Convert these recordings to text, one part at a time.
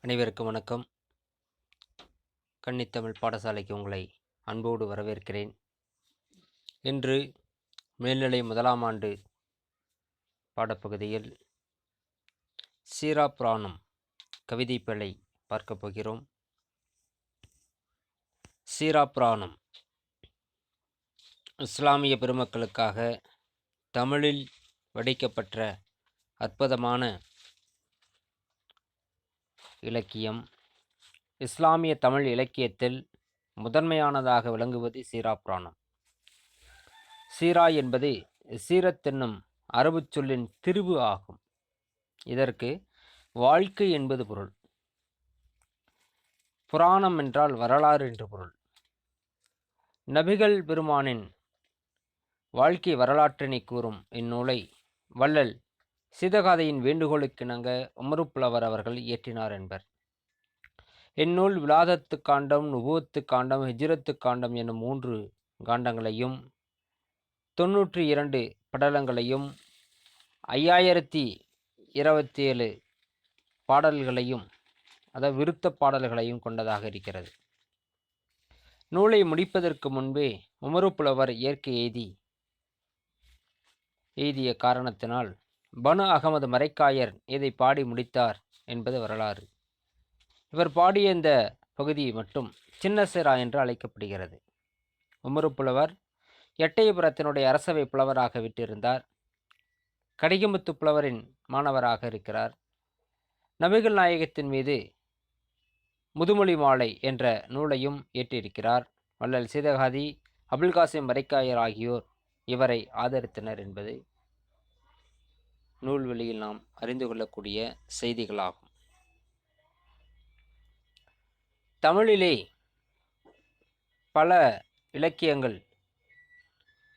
அனைவருக்கும் வணக்கம். கன்னித்தமிழ் பாடசாலைக்கு உங்களை அன்போடு வரவேற்கிறேன். இன்று மேல்நிலை முதலாம் ஆண்டு பாடப்பகுதியில் சீரா புராணம் கவிதை பிழை பார்க்கப் போகிறோம். சீரா புராணம் இஸ்லாமிய பெருமக்களுக்காக தமிழில் வடிக்கப்பட்ட அற்புதமான இலக்கியம். இஸ்லாமிய தமிழ் இலக்கியத்தில் முதன்மையானதாக விளங்குவது சீரா புராணம். சீரா என்பது சீரத்தென்னும் அரபு அரபுச் சொல்லின் திரிவு ஆகும். இதற்கு வாழ்க்கை என்பது பொருள். புராணம் என்றால் வரலாறு என்று பொருள். நபிகள் பெருமானின் வாழ்க்கை வரலாற்றினை கூறும் இந்நூலை வள்ளல் சீதகாதையின் வேண்டுகோளுக்கிணங்க உமருப்புலவர் அவர்கள் இயற்றினார் என்பர். இந்நூல் விலாதத்து காண்டம் நுபுவத்து காண்டம் ஹிஜ்ரத்து காண்டம் எனும் மூன்று காண்டங்களையும் தொன்னூற்றி இரண்டு படலங்களையும் ஐயாயிரத்தி இருபத்தி ஏழு பாடல்களையும் அதாவது விருத்த பாடல்களையும் கொண்டதாக இருக்கிறது. நூலை முடிப்பதற்கு முன்பே உமருப்புலவர் இயற்கை எய்தி எய்திய காரணத்தினால் பனு அகமது மரைக்காயர் இதை பாடி முடித்தார் என்பது வரலாறு. இவர் பாடிய இந்த பகுதி மட்டும் சின்னசிரா என்று அழைக்கப்படுகிறது. உமரு புலவர் எட்டயபுரத்தினுடைய அரசவை புலவராக விட்டிருந்தார். கடிகமுத்து புலவரின் மாணவராக இருக்கிறார். நபிகள் நாயகத்தின் மீது முதுமொழி மாலை என்ற நூலையும் ஏற்றிருக்கிறார். வள்ளல் சீதகாதி அபுல் காசிம் மரைக்காயர் ஆகியோர் இவரை ஆதரித்தனர் என்பது நூல்வெளியில் நாம் அறிந்து கொள்ளக்கூடிய செய்திகளாகும். தமிழிலே பல இலக்கியங்கள்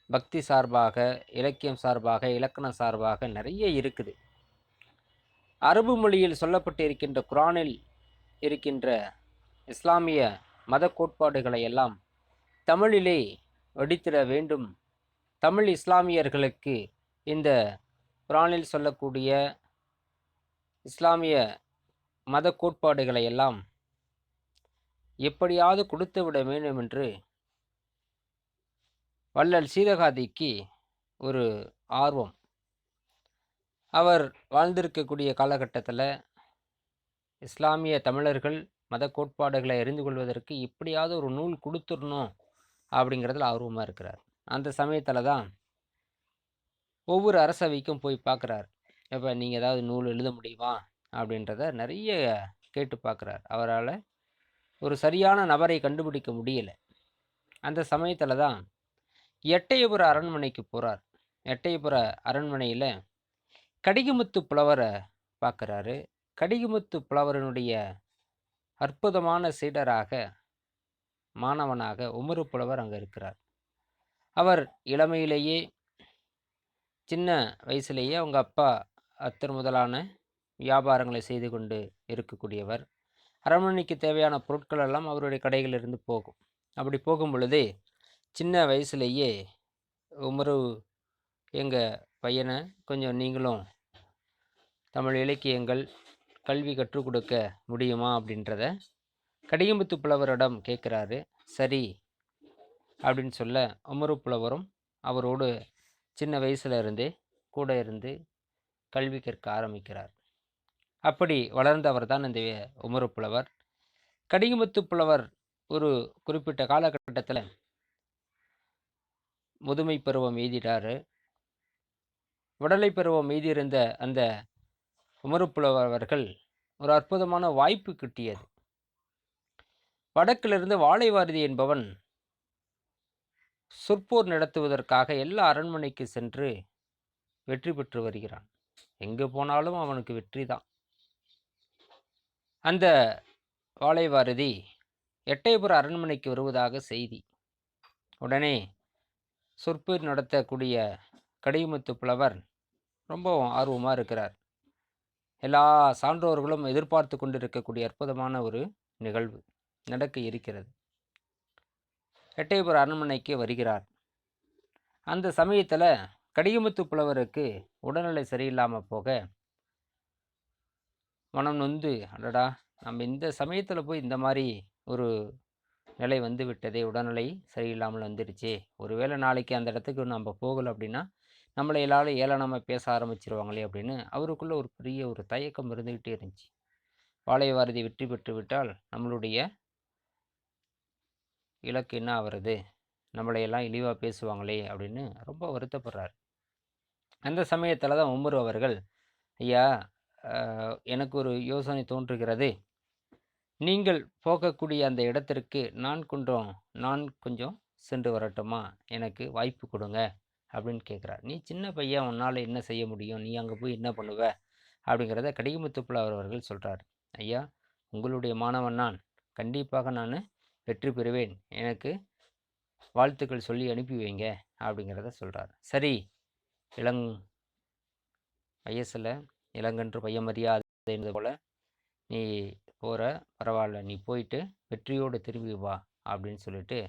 பக்தி சார்பாக இலக்கியம் சார்பாக இலக்கணம் சார்பாக நிறைய இருக்குது. அரபு மொழியில் சொல்லப்பட்டு இருக்கின்ற குரானில் இருக்கின்ற இஸ்லாமிய மத கோட்பாடுகளை எல்லாம் தமிழிலே வடித்திட வேண்டும். தமிழ் இஸ்லாமியர்களுக்கு இந்த குரானில் சொல்லக்கூடிய இஸ்லாமிய மத கோட்பாடுகளை எல்லாம் எப்படியாவது கொடுத்து விட வேண்டும் என்று வள்ளல் சீதகாதிக்கு ஒரு ஆர்வம். அவர் வாழ்ந்திருக்கக்கூடிய காலகட்டத்தில் இஸ்லாமிய தமிழர்கள் மத கோட்பாடுகளை அறிந்து கொள்வதற்கு எப்படியாவது ஒரு நூல் கொடுத்துடணும் அப்படிங்கிறதுல ஆர்வமாக இருக்கிறார். அந்த சமயத்தில் தான் ஒவ்வொரு அரசவைக்கும் போய் பார்க்குறாரு இப்போ நீங்கள் ஏதாவது நூல் எழுத முடியுமா? அப்படின்றத நிறைய கேட்டு பார்க்குறாரு அவரால் ஒரு சரியான நபரை கண்டுபிடிக்க முடியலை. அந்த சமயத்தில் தான் எட்டயபுர அரண்மனைக்கு போகிறார் எட்டயபுர அரண்மனையில் கடிகமுத்து புலவரை பார்க்குறாரு கடிகமுத்து புலவரனுடைய அற்புதமான சீடராக மாணவனாக உமரு புலவர் அங்கே இருக்கிறார். அவர் இளமையிலேயே சின்ன வயசுலேயே அவங்க அப்பா அத்தர் முதலான வியாபாரங்களை செய்து கொண்டு இருக்கக்கூடியவர். அரண்மனைக்கு தேவையான பொருட்கள் எல்லாம் அவருடைய கடைகளிலிருந்து போகும். அப்படி போகும் பொழுதே சின்ன வயசுலேயே உமரு எங்கள் பையனை கொஞ்சம் நீங்களும் தமிழ் இலக்கியங்கள் கல்வி கற்றுக் கொடுக்க முடியுமா அப்படின்றத கடிகம்பத்து புலவரிடம் கேட்குறாரு. சரி அப்படின்னு சொல்ல உமரு புலவரும் அவரோடு சின்ன வயசுல இருந்தே கூட இருந்து கல்வி கற்க ஆரம்பிக்கிறார். அப்படி வளர்ந்தவர் தான் இந்த உமரு புலவர். கடிகமுத்து புலவர் ஒரு குறிப்பிட்ட காலகட்டத்தில் முதுமை பருவம் எய்திட்டாரு. விடலை பருவம் எய்தியிருந்த அந்த உமரு அவர்கள் ஒரு அற்புதமான வாய்ப்பு கிட்டியது. வடக்கிலிருந்து வாழைவாரதி என்பவன் சொற்போர் நடத்துவதற்காக எல்லா அரண்மனைக்கு சென்று வெற்றி பெற்று வருகிறான். எங்கே போனாலும் அவனுக்கு வெற்றி தான். அந்த வாழைவாரதி எட்டயபுர அரண்மனைக்கு வருவதாக செய்தி. உடனே சொற்போர் நடத்தக்கூடிய கடிமுத்து புலவர் ரொம்ப ஆர்வமாக இருக்கிறார். எல்லா சான்றோர்களும் எதிர்பார்த்து கொண்டிருக்கக்கூடிய அற்புதமான ஒரு நிகழ்வு நடக்க இருக்கிறது. எட்டயபுர அரண்மனைக்கு வருகிறார். அந்த சமயத்தில் கடிகமுத்து புலவருக்கு உடல்நிலை சரியில்லாமல் போக மனம் நொந்து அடடா நம்ம இந்த சமயத்தில் போய் இந்த மாதிரி ஒரு நிலை வந்து விட்டதே உடல்நிலை சரியில்லாமல் வந்துடுச்சே. ஒருவேளை நாளைக்கு அந்த இடத்துக்கு நம்ம போகலை அப்படின்னா நம்மளை எல்லாரும் ஏளனமாக பேச ஆரம்பிச்சிருவாங்களே அப்படின்னு அவருக்குள்ளே ஒரு பெரிய ஒரு தயக்கம் இருந்துக்கிட்டே இருந்துச்சு. பாளையவாரதி வெற்றி பெற்று விட்டால் நம்மளுடைய இலக்கு என்ன ஆகிறது நம்மளையெல்லாம் இழிவாக பேசுவாங்களே அப்படின்னு ரொம்ப வருத்தப்படுறார். அந்த சமயத்தில் தான் உமர் அவர்கள் ஐயா எனக்கு ஒரு யோசனை தோன்றுகிறது. நீங்கள் போகக்கூடிய அந்த இடத்திற்கு நான் கொஞ்சம் நான் கொஞ்சம் சென்று வரட்டுமா? எனக்கு வாய்ப்பு கொடுங்க அப்படின்னு கேட்குறார் நீ சின்ன பையன் உன்னால் என்ன செய்ய முடியும்? நீ அங்கே போய் என்ன பண்ணுவ? அப்படிங்கிறத கடிகமுத்துப்புலவர் அவர்கள் சொல்கிறார் ஐயா உங்களுடைய மாணவன் நான். கண்டிப்பாக நான் வெற்றி பெறுவேன். எனக்கு வாழ்த்துக்கள் சொல்லி அனுப்பி வைங்க அப்படிங்கிறத சொல்கிறார் சரி இளங் வயசில் இளங்கன்று பையன் மரியாதை போல் நீ போகிற பரவாயில்ல நீ போயிட்டு வெற்றியோடு திரும்பி வா அப்படின்னு சொல்லிட்டு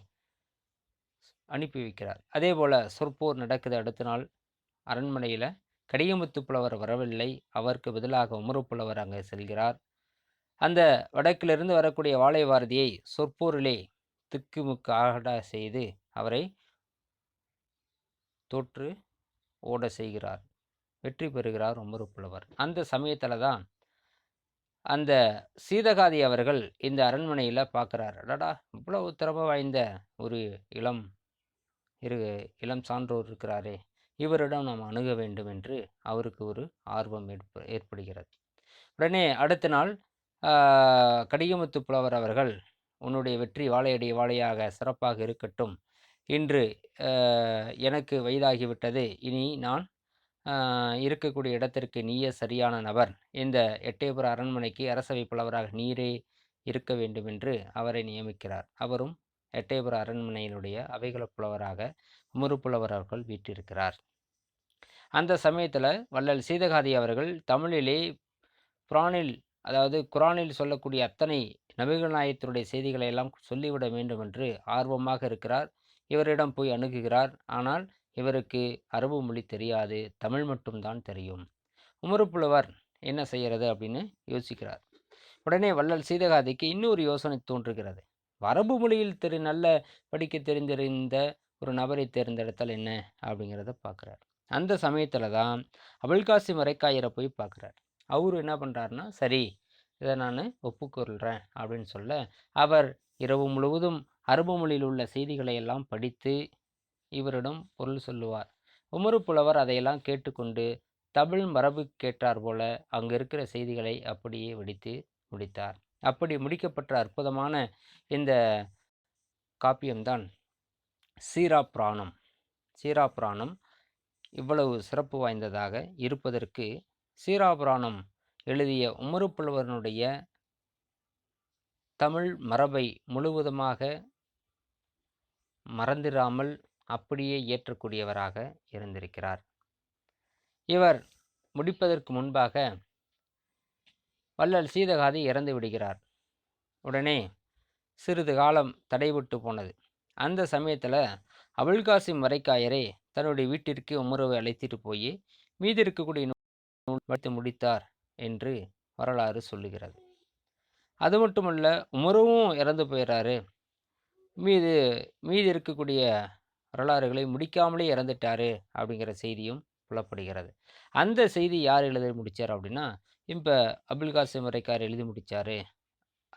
அனுப்பி வைக்கிறார். அதே போல் சொற்போர் நடக்குது அடுத்த நாள். அரண்மனையில் கடியமுத்து புலவர் வரவில்லை. அவருக்கு பதிலாக உமரு புலவர் அங்கே செல்கிறார். அந்த வடக்கிலிருந்து வரக்கூடிய வாழைவாரதியை சொற்போரிலே திக்குமுக்கு செய்து அவரை தோற்று ஓட செய்கிறார். வெற்றி பெறுகிறார் உமரு புலவர் அந்த சமயத்தில் தான் அந்த சீதகாதி அவர்கள் இந்த அரண்மனையில் பார்க்குறாரு அடாடா இவ்வளவு திறமை வாய்ந்த ஒரு இளம் இரு இளம் சான்றோர் இருக்கிறாரே. இவரிடம் நாம் அணுக வேண்டும் என்று அவருக்கு ஒரு ஆர்வம் ஏற்ப ஏற்படுகிறது. உடனே அடுத்த நாள் கடிகமுத்து புலவர் அவர்கள் உன்னுடைய வெற்றி வாழையடி வாழையாக சிறப்பாக இருக்கட்டும். இன்று எனக்கு வயதாகிவிட்டது. இனி நான் இருக்கக்கூடிய இடத்திற்கு நீயே சரியான நபர். இந்த எட்டயபுர அரண்மனைக்கு அரசவை புலவராக நீரே இருக்க வேண்டும் என்று அவரை நியமிக்கிறார். அவரும் எட்டயபுர அரண்மனையினுடைய அவைகள புலவராக உமரு புலவர் அவர்கள் வீற்றிருக்கிறார் அந்த சமயத்தில் வள்ளல் சீதகாதி அவர்கள் தமிழிலே புராணில் அதாவது குரானில் சொல்லக்கூடிய அத்தனை நபிகள் நாயத்தினுடைய செய்திகளை எல்லாம் சொல்லிவிட வேண்டும் என்று ஆர்வமாக இருக்கிறார். இவரிடம் போய் அணுகுகிறார். ஆனால் இவருக்கு அரபு மொழி தெரியாது. தமிழ் மட்டும்தான் தெரியும். உமருப்புலவர் என்ன செய்கிறது அப்படின்னு யோசிக்கிறார். உடனே வள்ளல் சீதகாதிக்கு இன்னொரு யோசனை தோன்றுகிறது. அரபு மொழியில் தெரி நல்ல படிக்க தெரிந்திருந்த ஒரு நபரை தேர்ந்தெடுத்தால் என்ன? அப்படிங்கிறத பார்க்குறார். அந்த சமயத்தில் தான் அபுல்காசி மரைக்காயரை போய் பார்க்குறார். அவர் என்ன பண்ணுறாருன்னா சரி இதை நான் ஒப்புக்கொள்கிறேன் அப்படின்னு சொல்ல அவர் இரவு முழுவதும் அரபு மொழியில் உள்ள செய்திகளை எல்லாம் படித்து இவரிடம் பொருள் சொல்லுவார். உமரு புலவர் அதையெல்லாம் கேட்டுக்கொண்டு தமிழ் மரபு கேட்டார் போல அங்கே இருக்கிற செய்திகளை அப்படியே வெடித்து முடித்தார். அப்படி முடிக்கப்பட்ட அற்புதமான இந்த காப்பியம்தான் சீரா புராணம். சீரா புராணம் இவ்வளவு சிறப்பு வாய்ந்ததாக இருப்பதற்கு சீராபுராணம் எழுதிய உமருப்புலவனுடைய தமிழ் மரபை முழுவதுமாக மறந்திராமல் அப்படியே ஏற்றக்கூடியவராக இருந்திருக்கிறார். இவர் முடிப்பதற்கு முன்பாக வள்ளல் சீதகாதி இறந்து விடுகிறார். உடனே சிறிது காலம் தடைபட்டு போனது. அந்த சமயத்தில் அபுல்காசிம் வரைக்காயரை தன்னுடைய வீட்டிற்கு உமருவை அழைத்திட்டு போய் மீதி இருக்கக்கூடிய நூல் முடித்தார் என்று வரலாறு சொல்லுகிறது. அது மட்டுமல்ல உமருவும் இறந்து போயிடுறாரு மீது மீதி இருக்கக்கூடிய வரலாறுகளை முடிக்காமலே இறந்துட்டாரு அப்படிங்கிற செய்தியும் புலப்படுகிறது. அந்த செய்தி யார் எழுதி முடித்தார் அப்படின்னா இப்போ அபுல் காசிம் மரைக்காயர் எழுதி முடித்தார்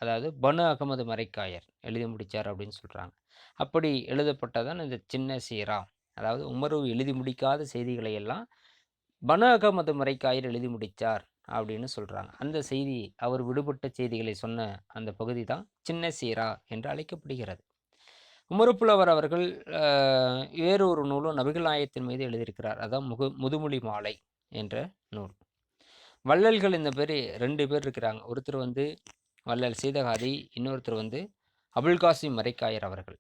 அதாவது பனு அகமது மரைக்காயர் எழுதி முடித்தார் அப்படின்னு சொல்கிறாங்க அப்படி எழுதப்பட்டதான் இந்த சின்ன சீரா. அதாவது உமரு எழுதி முடிக்காத செய்திகளை எல்லாம் பனு அகமது மரைக்காயர் எழுதி முடித்தார் அப்படின்னு சொல்கிறாங்க அந்த செய்தி அவர் விடுபட்ட செய்திகளை சொன்ன அந்த பகுதி தான் சின்ன சீரா என்று அழைக்கப்படுகிறது. உமருப்புலவர் அவர்கள் வேறொரு வேறு ஒரு நூலும் நபிகள் நாயகத்தின் மீது எழுதியிருக்கிறார். அதான் முகு முதுமொழி மாலை என்ற நூல். வள்ளல்கள் இந்த பேர் ரெண்டு பேர் இருக்கிறாங்க. ஒருத்தர் வந்து வள்ளல் சீதகாதி இன்னொருத்தர் வந்து அபுல்காசிம் மரைக்காயர் அவர்கள்.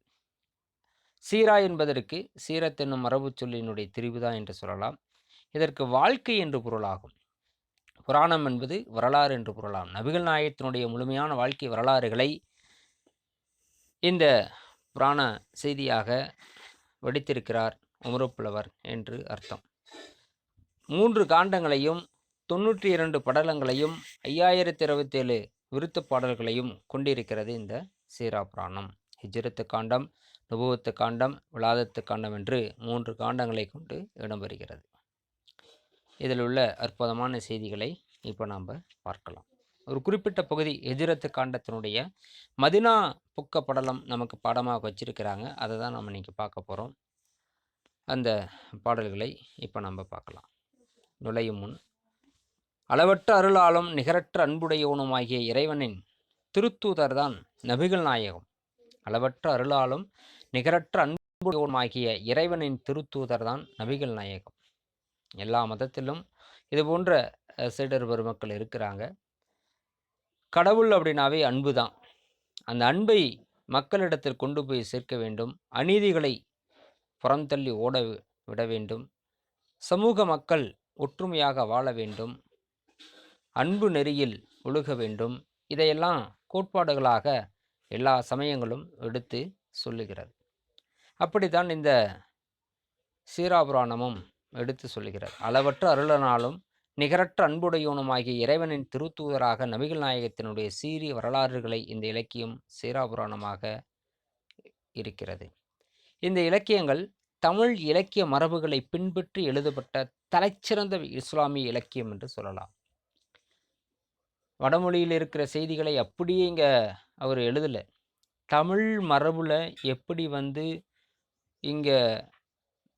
சீரா என்பதற்கு சீரத் என்னும் மரபுச் சொல்லினுடைய திரிவுதான் என்று சொல்லலாம். இதற்கு வாழ்க்கை என்று பொருளாகும். புராணம் என்பது வரலாறு என்று பொருளாகும். நபிகள் நாயகத்தினுடைய முழுமையான வாழ்க்கை வரலாறுகளை இந்த புராண செய்தியாக வடித்திருக்கிறார் உமரப்புலவர் என்று அர்த்தம். மூன்று காண்டங்களையும் தொண்ணூற்றி இரண்டு படலங்களையும் ஐயாயிரத்தி இருபத்தேழு விருத்த பாடல்களையும் கொண்டிருக்கிறது இந்த சீரா புராணம். ஹிஜ்ரத்து காண்டம் நுபுவத்து காண்டம் விளாதத்து காண்டம் என்று மூன்று காண்டங்களை கொண்டு இடம்பெறுகிறது இதில் உள்ள அற்புதமான செய்திகளை இப்போ நாம் பார்க்கலாம். ஒரு குறிப்பிட்ட பகுதி எதிரத்து காண்டத்தினுடைய மதினா புக்க படலம் நமக்கு பாடமாக வச்சிருக்கிறாங்க. அதை தான் நம்ம இன்றைக்கி பார்க்க போகிறோம் அந்த பாடல்களை இப்போ நம்ம பார்க்கலாம். நுழையும் முன் அளவற்ற அருளாலும் நிகரற்ற அன்புடையவனுமாகிய இறைவனின் திருத்தூதர் தான் நபிகள் நாயகம். அளவற்ற அருளாலும் நிகரற்ற அன்புடையவனுமாகிய இறைவனின் திருத்தூதர் தான் நபிகள் நாயகம். எல்லா மதத்திலும் இது போன்ற சீடர் பெருமக்கள் இருக்கிறாங்க. கடவுள் அப்படின்னாவே அன்பு தான். அந்த அன்பை மக்களிடத்தில் கொண்டு போய் சேர்க்க வேண்டும். அநீதிகளை புறம் தள்ளி ஓட விட வேண்டும். சமூக மக்கள் ஒற்றுமையாக வாழ வேண்டும். அன்பு நெறியில் ஒழுக வேண்டும். இதையெல்லாம் கோட்பாடுகளாக எல்லா சமயங்களும் எடுத்து சொல்லுகிறது. அப்படித்தான் இந்த சீராபுராணமும் எடுத்து சொல்லுகிறார். அளவற்ற அருளனாலும் நிகரற்ற அன்புடையவனுமாகிய இறைவனின் திருத்தூதராக நபிகள் நாயகத்தினுடைய சீரிய வரலாறுகளை இந்த இலக்கியம் சீராபுராணமாக இருக்கிறது. இந்த இலக்கியங்கள் தமிழ் இலக்கிய மரபுகளை பின்பற்றி எழுதப்பட்ட தலைச்சிறந்த இஸ்லாமிய இலக்கியம் என்று சொல்லலாம். வடமொழியில் இருக்கிற செய்திகளை அப்படியே இங்கே அவர் எழுதலை. தமிழ் மரபில் எப்படி வந்து இங்கே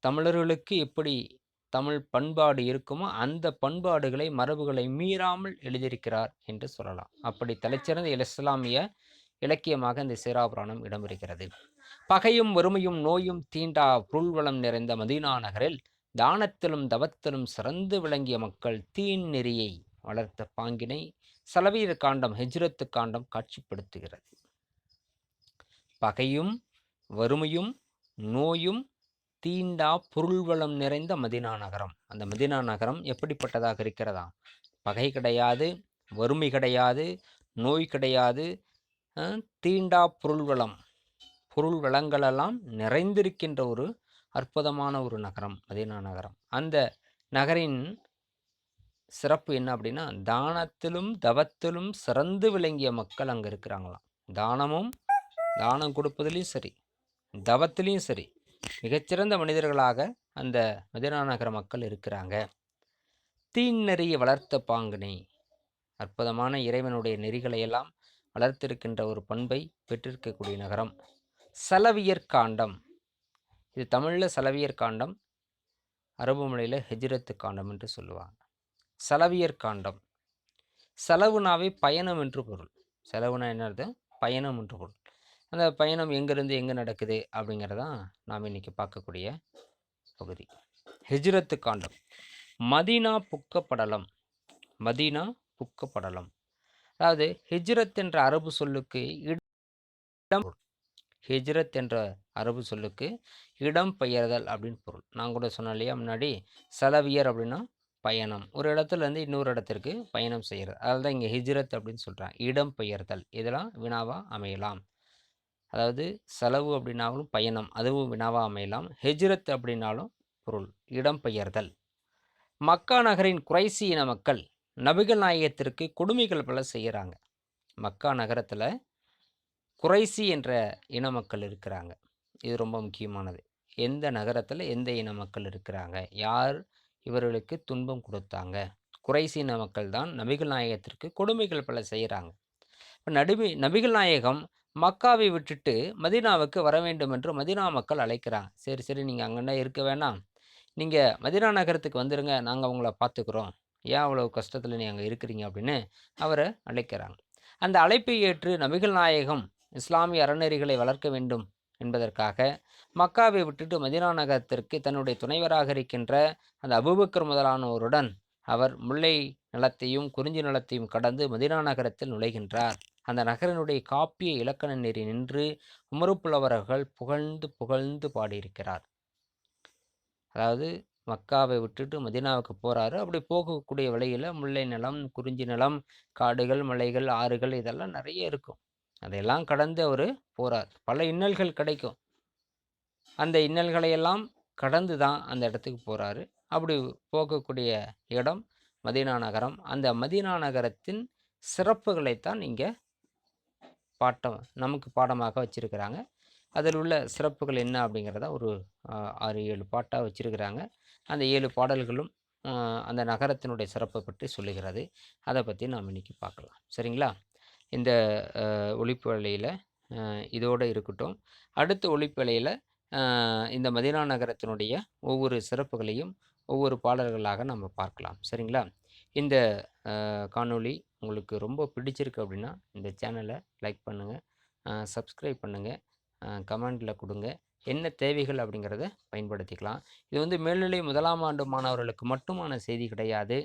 தமிழர்களுக்கு எப்படி தமிழ் பண்பாடு இருக்குமோ அந்த பண்பாடுகளை மரபுகளை மீறாமல் எழுதியிருக்கிறார் என்று சொல்லலாம். அப்படி தலைச்சிறந்த இஸ்லாமிய இலக்கியமாக இந்த சீராபுராணம் இடம்பெறுகிறது. பகையும் வறுமையும் நோயும் தீண்டா புல்வளம் நிறைந்த மதீனா நகரில் தானத்திலும் தவத்திலும் சிறந்து விளங்கிய மக்கள் தீன் நெறியை வளர்த்த பாங்கினை சலவீர காண்டம் ஹெஜ்ரத்து காண்டம் காட்சிப்படுத்துகிறது. பகையும் வறுமையும் நோயும் தீண்டா பொருள்வளம் நிறைந்த மதினா நகரம். அந்த மதினா நகரம் எப்படிப்பட்டதாக இருக்கிறதா? பகை கிடையாது வறுமை கிடையாது நோய் கிடையாது தீண்டா பொருள்வளம். பொருள் வளங்களெல்லாம் நிறைந்திருக்கின்ற ஒரு அற்புதமான ஒரு நகரம் மதினா நகரம். அந்த நகரின் சிறப்பு என்ன அப்படின்னா தானத்திலும் தவத்திலும் சிறந்து விளங்கிய மக்கள் அங்கே இருக்கிறாங்களாம். தானமும் தானம் கொடுப்பதுலேயும் சரி தவத்திலையும் சரி மிகச்சிறந்த மனிதர்களாக அந்த மதினா நகர மக்கள் இருக்கிறாங்க. தீன் நெறியை வளர்த்த பாங்கினை அற்புதமான இறைவனுடைய நெறிகளை எல்லாம் வளர்த்திருக்கின்ற ஒரு பண்பை பெற்றிருக்கக்கூடிய நகரம். சலவியர் காண்டம். இது தமிழில் சலவியர் காண்டம் அரபு மொழியில் ஹெஜ்ரத்து காண்டம் என்று சொல்லுவாங்க. சலவியர் காண்டம். செலவுனாவே பயணம் என்று பொருள். செலவுனா என்னது? பயணம் என்று பொருள். அந்த பயணம் எங்கேருந்து எங்கே நடக்குது அப்படிங்கிறதான் நாம் இன்றைக்கி பார்க்கக்கூடிய பகுதி. ஹிஜ்ரத்து காண்டம். மதீனா புக்கப்படலம். மதீனா புக்கப்படலம். அதாவது ஹிஜ்ரத் என்ற அரபு சொல்லுக்கு இடம் ஹிஜ்ரத் என்ற அரபு சொல்லுக்கு இடம் பெயர்தல் அப்படின்னு பொருள். நான் கூட சொன்னேன் இல்லையா முன்னாடி? செலவியர் அப்படின்னா பயணம். ஒரு இடத்துலேருந்து இன்னொரு இடத்திற்கு பயணம் செய்கிறது அதில் தான் இங்கே ஹிஜ்ரத் அப்படின்னு சொல்கிறாங்க இடம் பெயர்தல். இதெல்லாம் வினாவாக அமையலாம். அதாவது செலவு அப்படின்னாலும் பயணம் அதுவும் வினாவாக அமையலாம். ஹெஜ்ரத் அப்படின்னாலும் பொருள் இடம்பெயர்தல் மக்கா நகரின் குறைசி இன மக்கள் நபிகள் நாயகத்திற்கு கொடுமைகள் பல செய்கிறாங்க மக்கா நகரத்தில் குறைசி என்ற இன மக்கள் இருக்கிறாங்க. இது ரொம்ப முக்கியமானது. எந்த நகரத்தில் எந்த இன மக்கள் இருக்கிறாங்க? யார் இவர்களுக்கு துன்பம் கொடுத்தாங்க? குறைசி இன மக்கள் தான் நபிகள் நாயகத்திற்கு கொடுமைகள் பல செய்கிறாங்க இப்போ நடுவி நபிகள் நாயகம் மக்காவை விட்டுட்டு மதினாவுக்கு வர வேண்டும் என்று மதினா மக்கள் அழைக்கிறாங்க. சரி சரி நீங்கள் அங்கே இருக்க வேணாம். நீங்கள் மதினா நகரத்துக்கு வந்துடுங்க நாங்கள் உங்களை பார்த்துக்குறோம். ஏன் அவ்வளோ கஷ்டத்தில் நீ அங்கே இருக்கிறீங்க அப்படின்னு அவரை அழைக்கிறாங்க. அந்த அழைப்பை ஏற்று நபிகள் நாயகம் இஸ்லாமிய அறநெறிகளை வளர்க்க வேண்டும் என்பதற்காக மக்காவை விட்டுட்டு மதினா நகரத்திற்கு தன்னுடைய துணைவராக இருக்கின்ற அந்த அபுபக்கர் முதலானோருடன் அவர் முல்லை நிலத்தையும் குறிஞ்சி நிலத்தையும் கடந்து மதினா நகரத்தில் நுழைகின்றார். அந்த நகரனுடைய காப்பிய இலக்கண நெறி நின்று உமருப்புலவர்கள் புகழ்ந்து புகழ்ந்து பாடியிருக்கிறார். அதாவது மக்காவை விட்டுட்டு மதினாவுக்கு போகிறாரு அப்படி போகக்கூடிய வழியில் முல்லை நிலம் குறிஞ்சி நிலம் காடுகள் மலைகள் ஆறுகள் இதெல்லாம் நிறைய இருக்கும். அதையெல்லாம் கடந்து அவர் போகிறார் பல இன்னல்கள் கிடைக்கும். அந்த இன்னல்களையெல்லாம் கடந்து தான் அந்த இடத்துக்கு போகிறாரு அப்படி போகக்கூடிய இடம் மதீனா நகரம். அந்த மதீனா நகரத்தின் சிறப்புகளைத்தான் இங்கே பாட்டம் நமக்கு பாடமாக வச்சுருக்கிறாங்க. அதில் உள்ள சிறப்புகள் என்ன அப்படிங்கிறத ஒரு ஆறு ஏழு பாட்டாக வச்சுருக்கிறாங்க. அந்த ஏழு பாடல்களும் அந்த நகரத்தினுடைய சிறப்பை பற்றி சொல்லுகிறது. அதை பற்றி நாம் இன்றைக்கி பார்க்கலாம். சரிங்களா? இந்த ஒழிப்பு வேலையில் இதோடு இருக்கட்டும். அடுத்த ஒழிப்பு வேலையில் இந்த மதினா நகரத்தினுடைய ஒவ்வொரு சிறப்புகளையும் ஒவ்வொரு பாடல்களாக நம்ம பார்க்கலாம். சரிங்களா? இந்த காணொளி உங்களுக்கு ரொம்ப பிடிச்சிருக்கு அப்படின்னா இந்த சேனலை லைக் பண்ணுங்கள் சப்ஸ்கிரைப் பண்ணுங்கள் கமெண்டில் கொடுங்க. என்ன தேவைகள் அப்படிங்கிறத பயன்படுத்திக்கலாம். இது வந்து மேல்நிலை முதலாம் ஆண்டு மாணவர்களுக்கு மட்டுமான செய்தி கிடையாது.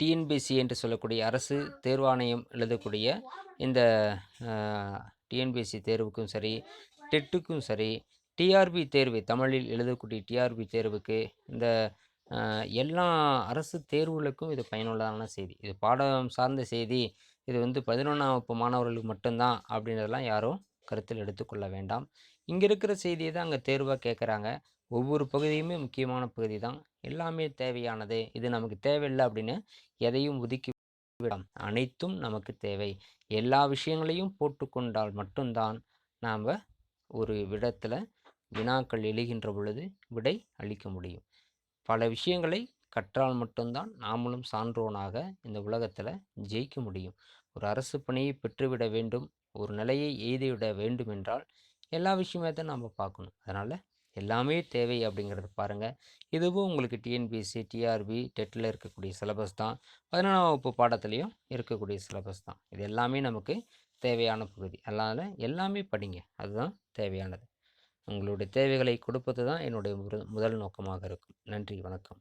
டிஎன்பிசி என்று சொல்லக்கூடிய அரசு தேர்வாணையம் எழுதக்கூடிய இந்த டிஎன்பிசி தேர்வுக்கும் சரி டெட்டுக்கும் சரி டிஆர்பி தேர்வு தமிழில் எழுதக்கூடிய டிஆர்பி தேர்வுக்கு இந்த எல்லா அரசு தேர்வுகளுக்கும் இது பயனுள்ளதான செய்தி. இது பாடம் சார்ந்த செய்தி. இது வந்து பதினொன்றாம் வகுப்பு மாணவர்களுக்கு மட்டும்தான் அப்படின்றதெல்லாம் யாரும் கருத்தில் எடுத்துக்கொள்ள வேண்டாம். இங்கே இருக்கிற செய்தியை தான் அங்கே தேர்வாக கேட்குறாங்க. ஒவ்வொரு பகுதியுமே முக்கியமான பகுதி தான். எல்லாமே தேவையானது. இது நமக்கு தேவையில்லை அப்படின்னு எதையும் ஒதுக்கி விடாம். அனைத்தும் நமக்கு தேவை. எல்லா விஷயங்களையும் போட்டுக்கொண்டால் மட்டும்தான் நாம் ஒரு விடத்தில் வினாக்கள் எழுகின்ற பொழுது விடை அளிக்க முடியும். பல விஷயங்களை கற்றால் மட்டும்தான் நாமளும் சான்றோனாக இந்த உலகத்தில் ஜெயிக்க முடியும். ஒரு அரசு பணியை பெற்றுவிட வேண்டும் ஒரு நிலையை எய்திவிட வேண்டும் என்றால் எல்லா விஷயமே தான் நாம் பார்க்கணும். அதனால் எல்லாமே தேவை அப்படிங்கிறத பாருங்கள் இதுவும் உங்களுக்கு டிஎன்பிஎஸ்சி டிஆர்பி டெட்டில் இருக்கக்கூடிய சிலபஸ் தான். பதினொன்றாம் வகுப்பு பாடத்துலேயும் இருக்கக்கூடிய சிலபஸ் தான். இது எல்லாமே நமக்கு தேவையான பகுதி. அதனால் எல்லாமே படிங்க. அதுதான் தேவையானது. உங்களுடைய தேவைகளை கொடுப்பது தான் என்னுடைய முதல் நோக்கமாக இருக்கும். நன்றி வணக்கம்.